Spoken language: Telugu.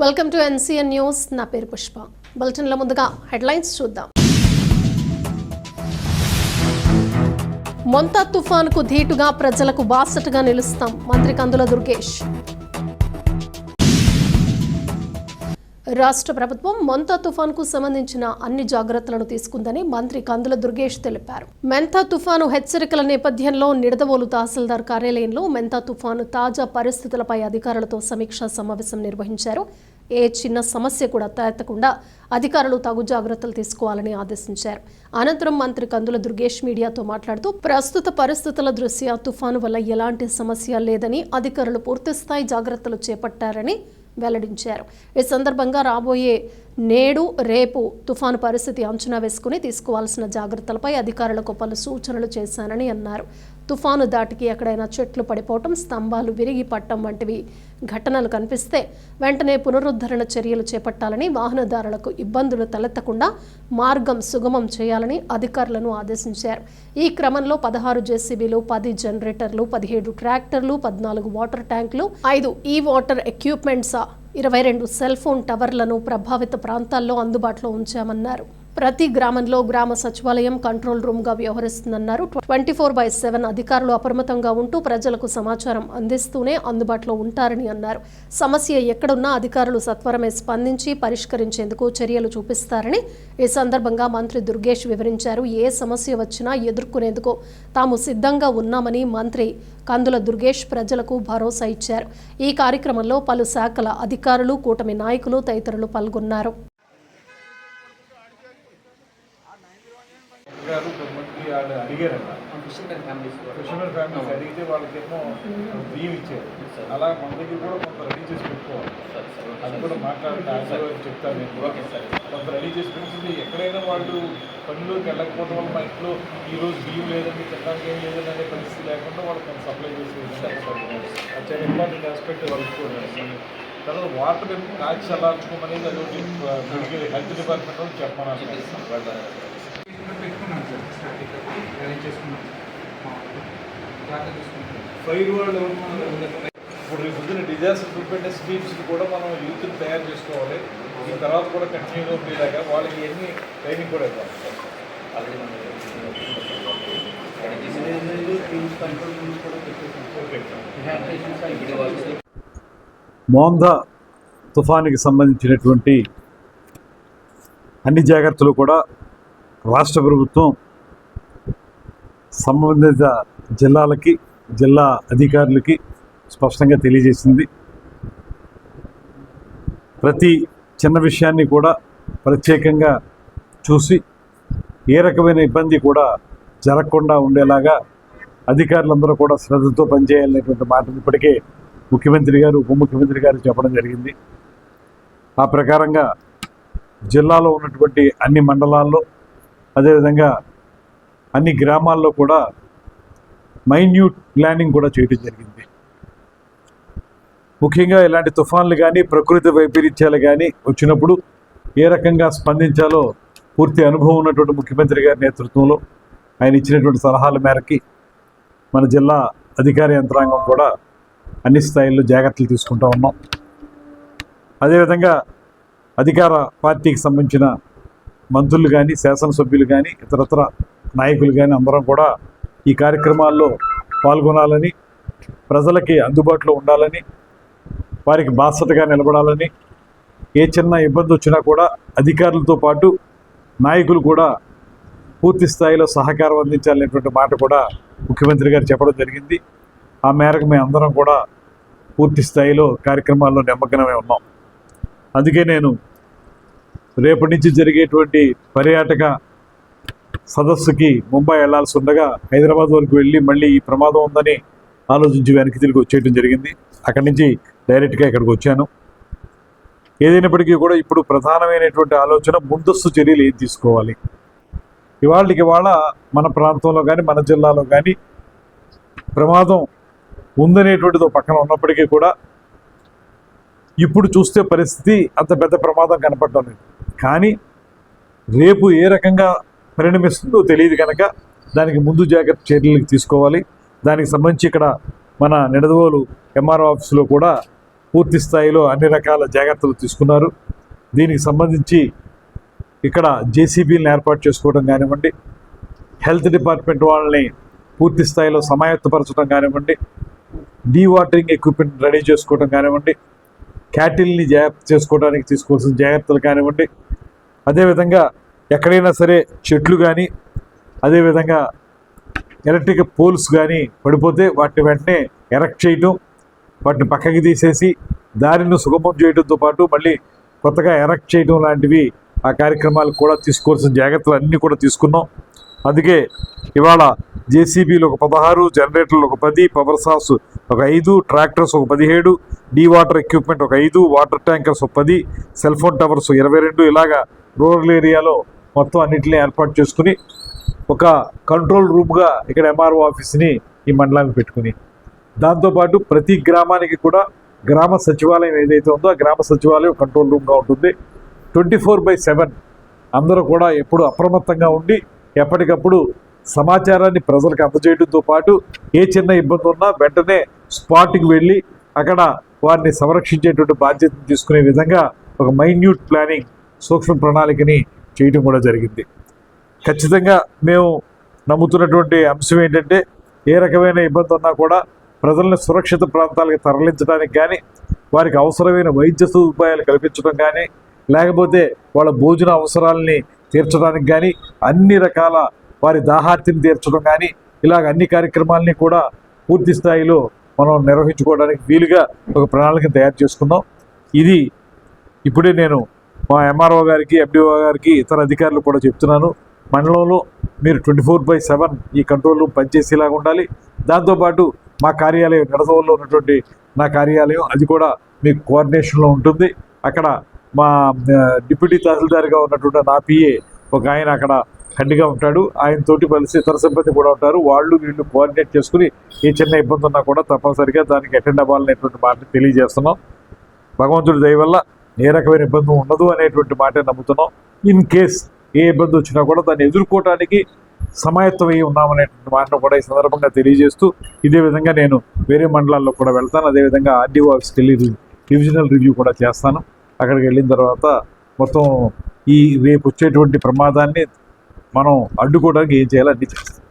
వెల్కమ్ టు ఎన్సీఎన్ న్యూస్ నా పేరు పుష్ప. బులెటిన్ల ముందుగా హెడ్లైన్స్ చూద్దాం. మొంత తుఫాన్కు ధీటుగా ప్రజలకు బాసటగా నిలుస్తాం మంత్రి కందుల దుర్గేష్. రాష్ట్ర ప్రభుత్వం మొంతా తుఫాన్కు సంబంధించిన అన్ని జాగ్రత్తలను తీసుకుందని మంత్రి కందుల దుర్గేష్ తెలిపారు. మెంతా తుఫాను హెచ్చరికల నేపథ్యంలో నిడదవోలు తహసీల్దార్ కార్యాలయంలో మెంతా తుఫాను తాజా పరిస్థితులపై అధికారులతో సమీక్షా సమావేశం నిర్వహించారు. ఏ చిన్న సమస్య కూడా తలెత్తకుండా అధికారులు తగు జాగ్రత్తలు తీసుకోవాలని ఆదేశించారు. అనంతరం మంత్రి కందుల దుర్గేష్ మీడియాతో మాట్లాడుతూ ప్రస్తుత పరిస్థితుల దృష్ట్యా తుఫాను వల్ల ఎలాంటి సమస్య లేదని అధికారులు పూర్తిస్థాయి జాగ్రత్తలు చేపట్టారని వెల్లడించారు. ఈ సందర్భంగా రాబోయే నేడు రేపు తుఫాను పరిస్థితి అంచనా వేసుకుని తీసుకోవాల్సిన జాగ్రత్తలపై అధికారులకు పలు సూచనలు చేశానని అన్నారు. తుఫాను దాటికి ఎక్కడైనా చెట్లు పడిపోవటం స్తంభాలు విరిగి పట్టడం వంటివి ఘటనలు కనిపిస్తే వెంటనే పునరుద్ధరణ చర్యలు చేపట్టాలని వాహనదారులకు ఇబ్బందులు తలెత్తకుండా మార్గం సుగమం చేయాలని అధికారులను ఆదేశించారు. ఈ క్రమంలో పదహారు జేసీబీలు పది జనరేటర్లు పదిహేడు ట్రాక్టర్లు పద్నాలుగు వాటర్ ట్యాంకులు ఐదు ఈ వాటర్ ఎక్విప్మెంట్స్ ఇరవై రెండు సెల్ ఫోన్ టవర్లను ప్రభావిత ప్రాంతాల్లో అందుబాటులో ఉంచామన్నారు. ప్రతి గ్రామంలో గ్రామ సచివాలయం కంట్రోల్ రూమ్గా వ్యవహరిస్తుందన్నారు ట్వంటీ ఫోర్ బై సెవెన్ అధికారులు అప్రమత్తంగా ఉంటూ ప్రజలకు సమాచారం అందిస్తూనే అందుబాటులో ఉంటారని అన్నారు. సమస్య ఎక్కడున్నా అధికారులు సత్వరమే స్పందించి పరిష్కరించేందుకు చర్యలు చూపిస్తారని ఈ సందర్భంగా మంత్రి దుర్గేష్ వివరించారు. ఏ సమస్య వచ్చినా ఎదుర్కొనేందుకు తాము సిద్ధంగా ఉన్నామని మంత్రి కందుల దుర్గేష్ ప్రజలకు భరోసా ఇచ్చారు. ఈ కార్యక్రమంలో పలు శాఖల అధికారులు కూటమి నాయకులు తదితరులు పాల్గొన్నారు గారు కొంతమంది అడిగారన్న ఫిషర్మెన్ ఫ్యామిలీస్ అడిగితే వాళ్ళకేమో బియ్యం ఇచ్చారు. అలా మన దగ్గర కూడా కొంత రెడీ చేసి పెట్టుకోవాలి. అది కూడా మాట్లాడితే చెప్తాను నేను కొంత రెడీ చేసి పెట్టుకుంటే ఎక్కడైనా వాళ్ళు పనిలోకి వెళ్ళకపోవడం వల్ల మా ఇంట్లో ఈ రోజు బియ్యం లేదండి తినడానికి ఏం లేదని అనే పరిస్థితి లేకుండా వాళ్ళు కొంత సప్లై చేసి అది చాలా ఇంపార్టెంట్ ఆస్పెక్ట్ వాళ్ళకి కూడా తర్వాత వాటర్ కాచి చల్లార్చుకోమనేది అదొకటి మెడికల్ హెల్త్ డిపార్ట్మెంట్ వాళ్ళు చెప్పమన్నారు చెప్పేసి వాళ్ళ పెట్టుకున్నాం సార్ స్టార్టింగ్ అరేంజ్ చేసుకున్నాం జాగ్రత్త తీసుకుంటాం ఫైర్ వాళ్ళు ఇప్పుడు పొద్దున్న డిజాస్టర్ ప్రిపేర్నెస్ టీమ్స్ కూడా మనం యూత్ని తయారు చేసుకోవాలి. ఈ తర్వాత కూడా కంటిన్యూగా ఉండేలాగా వాళ్ళకి ఎన్ని ట్రైనింగ్ కూడా ఇవ్వాలి. మోంద తుఫానికి సంబంధించినటువంటి అన్ని జాగ్రత్తలు కూడా రాష్ట్ర ప్రభుత్వం సంబంధిత జిల్లాలకి జిల్లా అధికారులకి స్పష్టంగా తెలియజేసింది. ప్రతి చిన్న విషయాన్ని కూడా ప్రత్యేకంగా చూసి ఏ రకమైన ఇబ్బంది కూడా జరగకుండా ఉండేలాగా అధికారులందరూ కూడా శ్రద్ధతో పనిచేయాలనేటువంటి మాటను ఇప్పటికే ముఖ్యమంత్రి గారు ఉప ముఖ్యమంత్రి గారు చెప్పడం జరిగింది. ఆ ప్రకారంగా జిల్లాలో ఉన్నటువంటి అన్ని మండలాల్లో అదేవిధంగా అన్ని గ్రామాల్లో కూడా మైన్యూట్ ప్లానింగ్ కూడా చేయడం జరిగింది. ముఖ్యంగా ఇలాంటి తుఫాన్లు కానీ ప్రకృతి వైపరీత్యాలు కానీ వచ్చినప్పుడు ఏ రకంగా స్పందించాలో పూర్తి అనుభవం ఉన్నటువంటి ముఖ్యమంత్రి గారి నేతృత్వంలో ఆయన ఇచ్చినటువంటి సలహాల మేరకి మన జిల్లా అధికార యంత్రాంగం కూడా అన్ని స్థాయిల్లో జాగ్రత్తలు తీసుకుంటూ ఉన్నాం. అదేవిధంగా అధికార పార్టీకి సంబంధించిన మంత్రులు కానీ శాసనసభ్యులు కానీ ఇతరత్ర నాయకులు కానీ అందరం కూడా ఈ కార్యక్రమాల్లో పాల్గొనాలని ప్రజలకి అందుబాటులో ఉండాలని వారికి బాధ్యతగా నిలబడాలని ఏ చిన్న ఇబ్బంది వచ్చినా కూడా అధికారులతో పాటు నాయకులు కూడా పూర్తి స్థాయిలో సహకారం అందించాలనేటువంటి మాట కూడా ముఖ్యమంత్రి గారు చెప్పడం జరిగింది. ఆ మేరకు మేము అందరం కూడా పూర్తి స్థాయిలో కార్యక్రమాల్లో నిమగ్నమై ఉన్నాం. అందుకే నేను రేపటి నుంచి జరిగేటువంటి పర్యాటక సదస్సుకి ముంబై వెళ్ళాల్సి ఉండగా హైదరాబాద్ వరకు వెళ్ళి మళ్ళీ ఈ ప్రమాదం ఉందని ఆలోచించి వెనక్కి తిరిగి వచ్చేయడం జరిగింది. అక్కడి నుంచి డైరెక్ట్గా ఇక్కడికి వచ్చాను. ఏదైనప్పటికీ కూడా ఇప్పుడు ప్రధానమైనటువంటి ఆలోచన ముందస్తు చర్యలు ఏం తీసుకోవాలి? ఇవాళకి ఇవాళ మన ప్రాంతంలో కానీ మన జిల్లాలో కానీ ప్రమాదం ఉందనేటువంటిది పక్కన ఉన్నప్పటికీ కూడా ఇప్పుడు చూస్తే పరిస్థితి అంత పెద్ద ప్రమాదం కనపడటం లేదు. కానీ రేపు ఏ రకంగా పరిణమిస్తుందో తెలియదు కనుక దానికి ముందు జాగ్రత్త చర్యలు తీసుకోవాలి. దానికి సంబంధించి ఇక్కడ మన నిడదవోలు ఎంఆర్ఓ ఆఫీసులో కూడా పూర్తి స్థాయిలో అన్ని రకాల జాగ్రత్తలు తీసుకున్నారు. దీనికి సంబంధించి ఇక్కడ జేసీబీలను ఏర్పాటు చేసుకోవడం కానివ్వండి హెల్త్ డిపార్ట్మెంట్ వాళ్ళని పూర్తి స్థాయిలో సమాయత్తపరచడం కానివ్వండి డీవాటరింగ్ ఎక్విప్మెంట్ రెడీ చేసుకోవడం కానివ్వండి క్యాటిల్ని జాగ్రత్త చేసుకోవడానికి తీసుకోవాల్సిన జాగ్రత్తలు కానివ్వండి. అదేవిధంగా ఎక్కడైనా సరే చెట్లు కానీ అదేవిధంగా ఎలక్ట్రిక్ పోల్స్ కానీ పడిపోతే వాటిని వెంటనే ఎరెక్ట్ చేయటం వాటిని పక్కకి తీసేసి దారిని సుగమం చేయడంతో పాటు మళ్ళీ కొత్తగా ఎరెక్ట్ చేయడం లాంటివి ఆ కార్యక్రమాలు కూడా తీసుకోవాల్సిన జాగ్రత్తలు అన్నీ కూడా తీసుకున్నాం. అందుకే ఇవాళ జేసీబీలు ఒక పదహారు జనరేటర్లు ఒక పది పవర్ సాస్ ఒక ఐదు ట్రాక్టర్స్ ఒక పదిహేడు డీ వాటర్ ఎక్విప్మెంట్ ఒక ఐదు వాటర్ ట్యాంకర్స్ ఒక పది సెల్ ఫోన్ టవర్స్ ఇరవై రెండు ఇలాగా రూరల్ ఏరియాలో మొత్తం అన్నింటినీ ఏర్పాటు చేసుకుని ఒక కంట్రోల్ రూమ్గా ఇక్కడ ఎంఆర్ఓ ఆఫీస్ని ఈ మండలానికి పెట్టుకుని దాంతోపాటు ప్రతి గ్రామానికి కూడా గ్రామ సచివాలయం ఏదైతే ఉందో ఆ గ్రామ సచివాలయం కంట్రోల్ రూమ్గా ఉంటుంది. ట్వంటీ ఫోర్ బై సెవెన్ అందరూ కూడా ఎప్పుడు అప్రమత్తంగా ఉండి ఎప్పటికప్పుడు సమాచారాన్ని ప్రజలకు అందజేయడంతో పాటు ఏ చిన్న ఇబ్బంది ఉన్నా వెంటనే స్పాట్కి వెళ్ళి అక్కడ వారిని సంరక్షించేటువంటి బాధ్యతను తీసుకునే విధంగా ఒక మైన్యూట్ ప్లానింగ్ సూక్ష్మ ప్రణాళికని చేయటం కూడా జరిగింది. ఖచ్చితంగా మేము నమ్ముతున్నటువంటి అంశం ఏంటంటే ఏ రకమైన ఇబ్బంది ఉన్నా కూడా ప్రజల్ని సురక్షిత ప్రాంతాలకు తరలించడానికి కానీ వారికి అవసరమైన వైద్య సదుపాయాలు కల్పించడం కానీ లేకపోతే వాళ్ళ భోజన అవసరాలని తీర్చడానికి కానీ అన్ని రకాల వారి దాహార్తిని తీర్చడం కానీ ఇలాగ అన్ని కార్యక్రమాలని కూడా పూర్తి స్థాయిలో మనం నిర్వహించుకోవడానికి వీలుగా ఒక ప్రణాళిక తయారు చేసుకున్నాం. ఇది ఇప్పుడే నేను మా ఎంఆర్ఓ గారికి ఎండిఓ గారికి ఇతర అధికారులు కూడా చెప్తున్నాను. మండలంలో మీరు ట్వంటీ ఫోర్ బై సెవెన్ ఈ కంట్రోల్ రూమ్ పనిచేసేలాగా ఉండాలి. దాంతోపాటు మా కార్యాలయం నిడదవల్లో ఉన్నటువంటి నా కార్యాలయం అది కూడా మీకు కోఆర్డినేషన్లో ఉంటుంది. అక్కడ మా డిప్యూటీ తహసీల్దార్గా ఉన్నటువంటి నా పిఏ ఒక ఆయన అక్కడ హెడ్గా ఉంటాడు. ఆయనతోటి కలిసి ఇతర సిబ్బంది కూడా ఉంటారు. వాళ్ళు వీళ్ళు కోఆర్డినేట్ చేసుకుని ఏ చిన్న ఇబ్బంది ఉన్నా కూడా తప్పనిసరిగా దానికి అటెండ్ అవ్వాలనేటువంటి మాటని తెలియజేస్తున్నాం. భగవంతుడి దయ వల్ల ఏ రకమైన ఇబ్బంది ఉండదు అనేటువంటి మాట నమ్ముతున్నాం. ఇన్ కేస్ ఏ ఇబ్బంది వచ్చినా కూడా దాన్ని ఎదుర్కోవడానికి సమాయత్తమై ఉన్నామనేటువంటి మాటను కూడా ఈ సందర్భంగా తెలియజేస్తూ ఇదే విధంగా నేను వేరే మండలాల్లో కూడా వెళ్తాను. అదేవిధంగా ఆర్డీఓ ఆఫీస్కి వెళ్ళి డివిజనల్ రివ్యూ కూడా చేస్తాను. అక్కడికి వెళ్ళిన తర్వాత మొత్తం ఈ రేపు వచ్చేటువంటి ప్రమాదాన్ని మనం అడ్డుకోవడానికి ఏం చేయాలో అన్నీ చేస్తాం